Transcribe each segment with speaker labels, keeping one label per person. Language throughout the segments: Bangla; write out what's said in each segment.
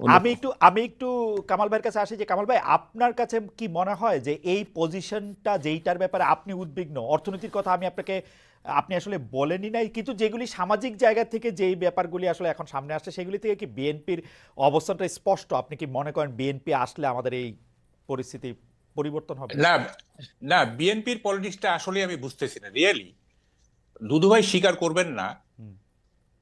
Speaker 1: আমি একটু আমি একটু কামাল ভাইয়ের কাছে আসি যে কামাল ভাই আপনার কাছে কি মনে হয় যে এই পজিশনটা যেইটার ব্যাপারে আপনি উদ্বিগ্ন? অর্থনীতির কথা আমি আপনাকে আপনি আসলে বলেনি নাই কিন্তু যেগুলি সামাজিক জায়গা থেকে যেই ব্যাপারগুলি আসলে এখন সামনে আসছে সেগুলি থেকে কি বিএনপির অবস্থানটা স্পষ্ট? আপনি কি মনে করেন বিএনপি আসলে আমাদের এই পরিস্থিতি পরিবর্তন হবে?
Speaker 2: না না বিএনপির পলিটিক্সটা আসলে আমি বুঝতেছি না রিয়েলি দুদুভাই স্বীকার করবেন না।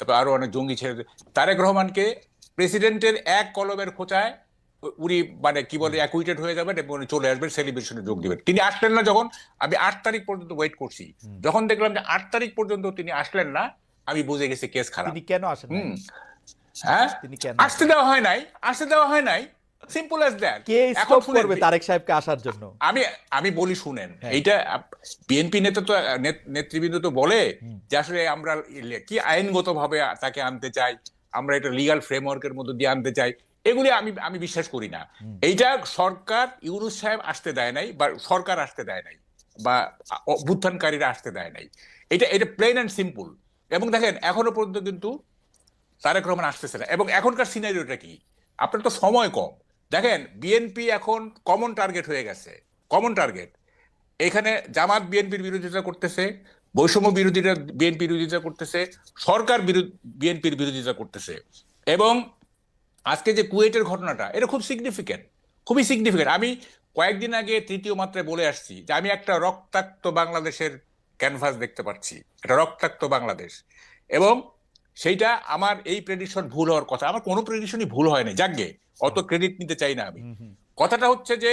Speaker 2: তারপর আরও অনেক জঙ্গি ছেড়ে তারেক রহমানকে প্রেসিডেন্টের এক কলমের খোঁচায় উনি মানে কি বলে অ্যাকুইটেড হয়ে যাবেন এবং উনি চলে আসবেন সেলিব্রেশনে যোগ দিবেন। তিনি আসলেন না যখন আমি আট তারিখ পর্যন্ত ওয়েট করছি। যখন দেখলাম যে আট তারিখ পর্যন্ত তিনি আসলেন না আমি বুঝে গেছি কেস খারাপ।
Speaker 1: তিনি কেন আসেন?
Speaker 2: হ্যাঁ?
Speaker 1: তিনি
Speaker 2: আসতে দেওয়া হয় নাই আসতে দেওয়া হয় নাই। সিম্পল অ্যাজ দ্যাট
Speaker 1: কে স্টপ করবে তারেক সাহেবকে আসার জন্য?
Speaker 2: আমি আমি বলি শুনেন
Speaker 1: হ্যাঁ।
Speaker 2: এইটা বিএনপি নেতা তো নেতৃবৃন্দ তো বলে যে আসলে আমরা কি আইনগত ভাবে তাকে আনতে চাই আমরা এটা লিগাল ফ্রেমওয়ার্কের মধ্যে দিয়ে আনতে চাই এগুলি আমি আমি বিশ্বাস করি না। এইটা সরকার ইউনুস সাহেব আসতে দেয় নাই বা সরকার আসতে দেয় নাই বা অভ্যুত্থানকারীরা আসতে দেয় নাই। এটা এটা প্লেন অ্যান্ড সিম্পল এবং দেখেন এখনও পর্যন্ত কিন্তু তারেক রহমান আসতেছে না। এবং এখনকার সিনারিওটা কি? আপনার তো সময় কম। দেখেন বিএনপি এখন কমন টার্গেট হয়ে গেছে কমন টার্গেট এখানে জামাত বিএনপির বিরোধিতা করতেছে, বৈষম্য বিরোধীরা বিএনপি বিরোধিতা করতেছে, সরকার বিএনপির বিরোধিতা করতেছে। এবং আজকে যে কুয়েটের ঘটনাটা, এটা খুব সিগনিফিক্যান্ট খুবই সিগনিফিক্যান্ট আমি কয়েকদিন আগে তৃতীয় মাত্রায় বলে আসছি যে আমি একটা রক্তাক্ত বাংলাদেশের ক্যানভাস দেখতে পাচ্ছি, একটা রক্তাক্ত বাংলাদেশ। এবং সেইটা আমার এই প্রেডিকশন ভুল হওয়ার কথা। আমার কোনো প্রেডিকশনই ভুল হয়নি যাকে অত ক্রেডিট নিতে চাই না আমি। কথাটা হচ্ছে যে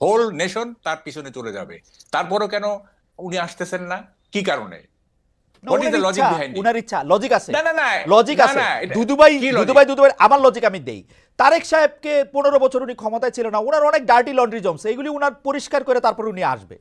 Speaker 2: হোল নেশন তার পিছনে চলে যাবে। তারপরও কেন উনি আসতেছেন না? কি কারণে?
Speaker 1: ইচ্ছা, লজিক আছে।
Speaker 2: না, না, না,
Speaker 1: লজিক আছে।
Speaker 2: দুদুবাই?
Speaker 1: দুদুভাই দুদুভাই আমার লজিক আমি দেই। তারেক সাহেবকে পনেরো বছর উনি ক্ষমতায় ছিল না ওনার অনেক ডার্টি লন্ড্রি জমছে এগুলি উনার পরিষ্কার করে তারপর উনি আসবে।